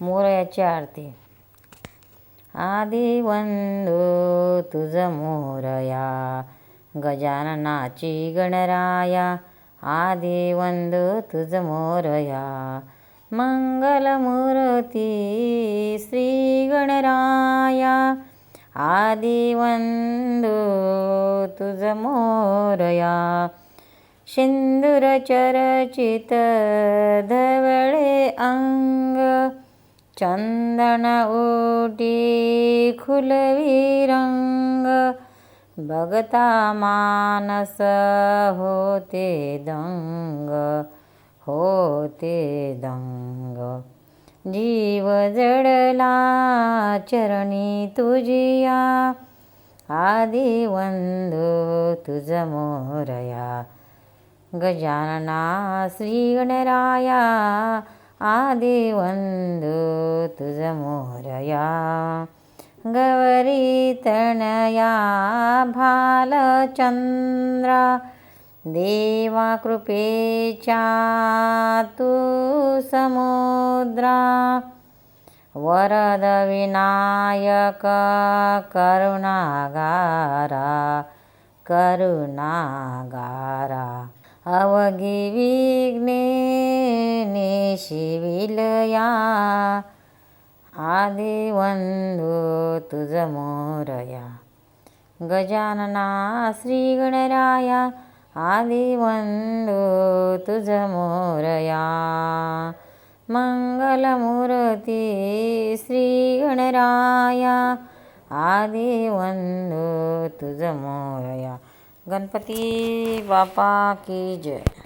मोरयाची आरती. आदी वंदो तुझ मोरया गजाननाची गणराया. आदी वंदो तुझ मोरया मंगलमूर्ती श्री गणराया. आदी वंदो तुझ मोरया सिंदूरचरचित धवळे अंग. चंदन ओटी खुलवी रंग बघता मानस होते दंग होते दंग. जीव जडला चरणी तुझिया आदी वंदो तुझ मोरया. गजानना श्री गणराया आदी वंदो तुझ मोरया। गवरी तनया भालचंद्रा। देवा कृपेच्या तु समुद्रा। वरदविनायक करुणागारा। करुणागारा। अवघी विघ्ने शिविलया. आदी वंदो तुझ मोरया गजानना श्री गणराया आदी तुझ मोरया मंगलमूर्ती श्री गणराया आदी वंदो मोरया गणपती बापा की जय.